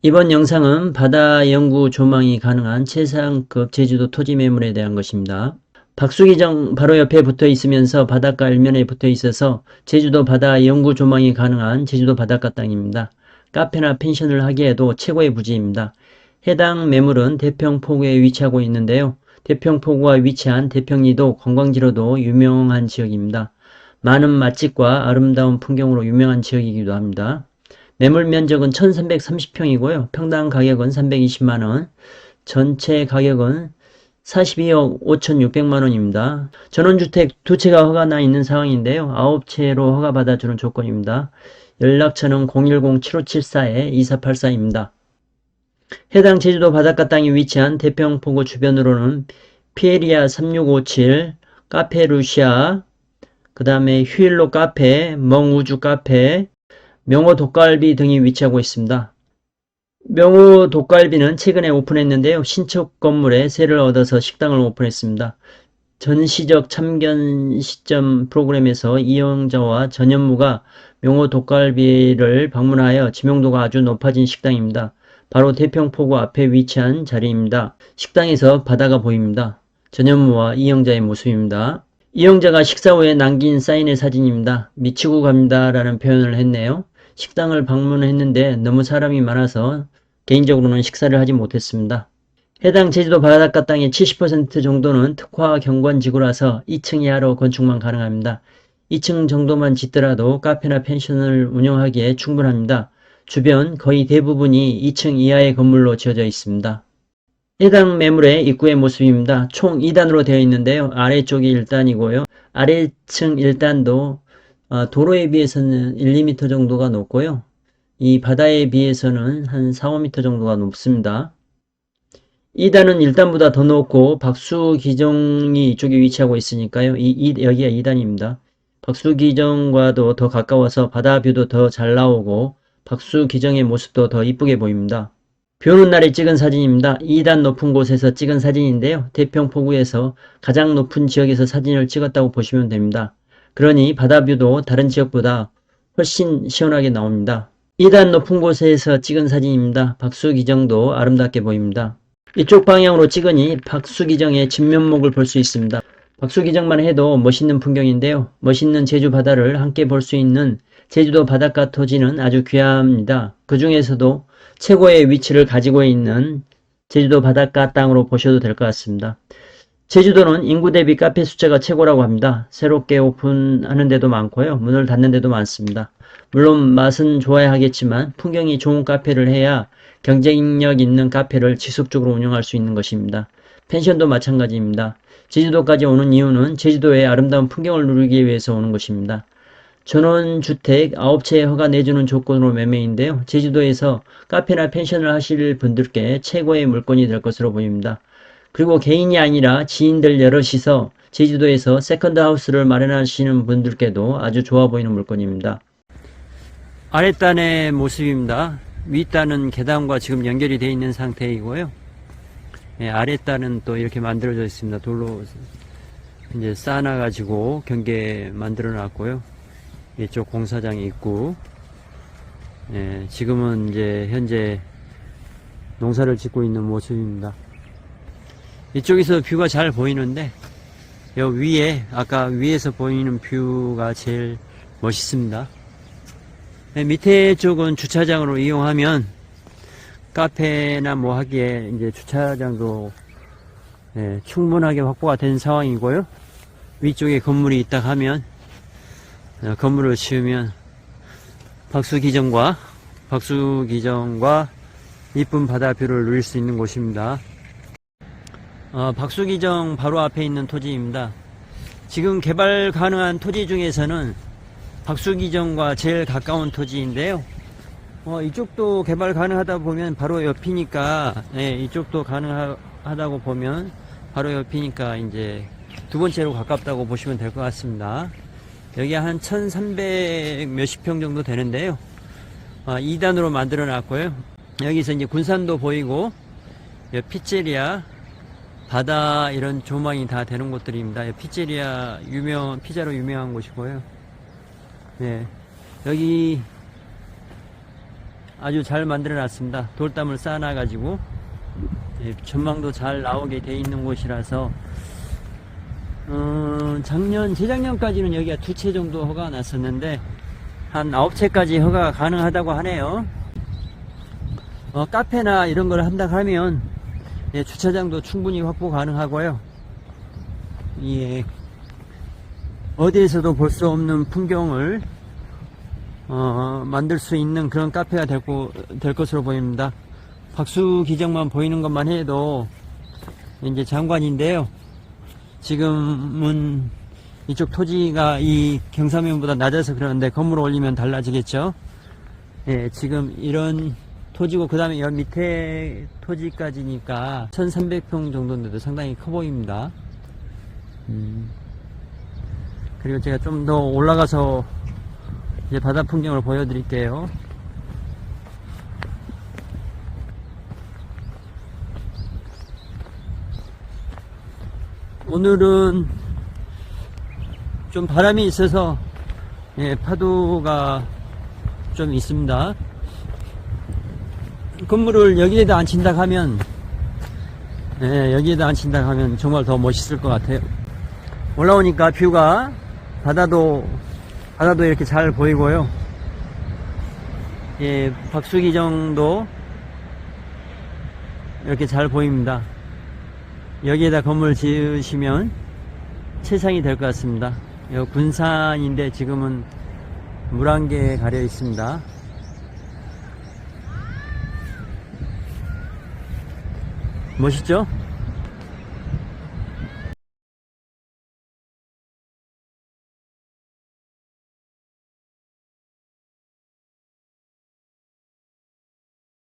이번 영상은 바다 연구 조망이 가능한 최상급 제주도 토지 매물에 대한 것입니다. 박수기정 바로 옆에 붙어 있으면서 바닷가 일면에 붙어 있어서 제주도 바다 연구 조망이 가능한 제주도 바닷가 땅입니다. 카페나 펜션을 하기에도 최고의 부지입니다. 해당 매물은 대평포구에 위치하고 있는데요. 대평포구가 위치한 대평리도 관광지로도 유명한 지역입니다. 많은 맛집과 아름다운 풍경으로 유명한 지역이기도 합니다. 매물 면적은 1330평이고요. 평당 가격은 320만원, 전체 가격은 42억 5600만원입니다. 전원주택 두 채가 허가 나 있는 상황인데요. 9채로 허가 받아주는 조건입니다. 연락처는 010-7574-2484입니다. 해당 제주도 바닷가 땅이 위치한 대평포구 주변으로는 피에리아 3657, 카페 루시아, 그 다음에 휴일로 카페, 멍우주 카페, 명호 독갈비 등이 위치하고 있습니다. 명호 독갈비는 최근에 오픈했는데요. 신축 건물에 세를 얻어서 식당을 오픈했습니다. 전시적 참견 시점 프로그램에서 이영자와 전현무가 명호 독갈비를 방문하여 지명도가 아주 높아진 식당입니다. 바로 대평포구 앞에 위치한 자리입니다. 식당에서 바다가 보입니다. 전현무와 이영자의 모습입니다. 이영자가 식사 후에 남긴 사인의 사진입니다. 미치고 갑니다 라는 표현을 했네요. 식당을 방문했는데 너무 사람이 많아서 개인적으로는 식사를 하지 못했습니다. 해당 제주도 바닷가 땅의 70% 정도는 특화 경관지구라서 2층 이하로 건축만 가능합니다. 2층 정도만 짓더라도 카페나 펜션을 운영하기에 충분합니다. 주변 거의 대부분이 2층 이하의 건물로 지어져 있습니다. 해당 매물의 입구의 모습입니다. 총 2단으로 되어 있는데요. 아래쪽이 1단이고요. 아래층 1단도 어, 도로에 비해서는 1, 2m 정도가 높고요. 이 바다에 비해서는 한 4, 5m 정도가 높습니다. 2단은 1단보다 더 높고 박수 기정이 이쪽에 위치하고 있으니까요. 이, 이, 여기가 2단입니다. 박수 기정과도 더 가까워서 바다 뷰도 더 잘 나오고 박수 기정의 모습도 더 이쁘게 보입니다. 비 오는 날에 찍은 사진입니다. 2단 높은 곳에서 찍은 사진인데요. 대평포구에서 가장 높은 지역에서 사진을 찍었다고 보시면 됩니다. 그러니 바다뷰도 다른 지역보다 훨씬 시원하게 나옵니다. 2단 높은 곳에서 찍은 사진입니다. 박수기정도 아름답게 보입니다. 이쪽 방향으로 찍으니 박수기정의 진면목을 볼 수 있습니다. 박수기정만 해도 멋있는 풍경인데요. 멋있는 제주 바다를 함께 볼 수 있는 제주도 바닷가 토지는 아주 귀합니다. 그 중에서도 최고의 위치를 가지고 있는 제주도 바닷가 땅으로 보셔도 될 것 같습니다. 제주도는 인구 대비 카페 숫자가 최고라고 합니다. 새롭게 오픈하는 데도 많고요. 문을 닫는 데도 많습니다. 물론 맛은 좋아야 하겠지만 풍경이 좋은 카페를 해야 경쟁력 있는 카페를 지속적으로 운영할 수 있는 것입니다. 펜션도 마찬가지입니다. 제주도까지 오는 이유는 제주도의 아름다운 풍경을 누리기 위해서 오는 것입니다. 전원주택 9채 허가 내주는 조건으로 매매인데요. 제주도에서 카페나 펜션을 하실 분들께 최고의 물건이 될 것으로 보입니다. 그리고 개인이 아니라 지인들 여럿이서 제주도에서 세컨드 하우스를 마련하시는 분들께도 아주 좋아 보이는 물건입니다. 아랫단의 모습입니다. 윗단은 계단과 지금 연결이 되어 있는 상태이고요. 예, 아랫단은 또 이렇게 만들어져 있습니다. 돌로 이제 쌓아놔가지고 경계 만들어 놨고요. 이쪽 공사장이 있고, 예, 지금은 이제 현재 농사를 짓고 있는 모습입니다. 이쪽에서 뷰가 잘 보이는데, 여 위에, 아까 위에서 보이는 뷰가 제일 멋있습니다. 네, 밑에 쪽은 주차장으로 이용하면 카페나 뭐 하기에 이제 주차장도 예, 충분하게 확보가 된 상황이고요. 위쪽에 건물이 있다 하면 어, 건물을 지으면 박수기정과 박수기정과 이쁜 바다뷰를 누릴 수 있는 곳입니다. 어, 박수기정 바로 앞에 있는 토지입니다. 지금 개발 가능한 토지 중에서는 박수기정과 제일 가까운 토지인데요. 어, 이쪽도 개발 가능하다 보면 바로 옆이니까, 예, 이쪽도 가능하다고 보면 바로 옆이니까 이제 두 번째로 가깝다고 보시면 될 것 같습니다. 여기 한 1300 몇십 평 정도 되는데요. 아, 2단으로 만들어 놨고요. 여기서 이제 군산도 보이고, 여 피제리아, 바다 이런 조망이 다 되는 곳들입니다. 피제리아 유명, 피자로 유명한 곳이고요. 네. 여기 아주 잘 만들어 놨습니다. 돌담을 쌓아놔 가지고 예, 전망도 잘 나오게 돼 있는 곳이라서 어, 작년 재작년까지는 여기가 두 채 정도 허가가 났었는데 한 아홉 채까지 허가가 가능하다고 하네요. 어, 카페나 이런 걸 한다 하면 예, 주차장도 충분히 확보 가능하고요. 예, 어디에서도 볼 수 없는 풍경을 어, 만들 수 있는 그런 카페가 될, 거, 될 것으로 보입니다. 박수 기정만 보이는 것만 해도 이제 장관인데요. 지금은 이쪽 토지가 이 경사면보다 낮아서 그러는데 건물 올리면 달라지겠죠. 예, 지금 이런 토지고 그 다음에 여 밑에 토지까지니까 1300평 정도인데도 상당히 커 보입니다. 음. 그리고 제가 좀 더 올라가서 이제 바다 풍경을 보여드릴게요. 오늘은 좀 바람이 있어서 예, 파도가 좀 있습니다. 건물을 여기에다 앉힌다 하면 예, 여기에다 앉힌다 하면 정말 더 멋있을 것 같아요. 올라오니까 뷰가 바다도 바다도 이렇게 잘 보이고요. 예, 박수기정도 이렇게 잘 보입니다. 여기에다 건물 지으시면 최상이 될 것 같습니다. 군산인데 지금은 물안개에 가려 있습니다. 멋있죠?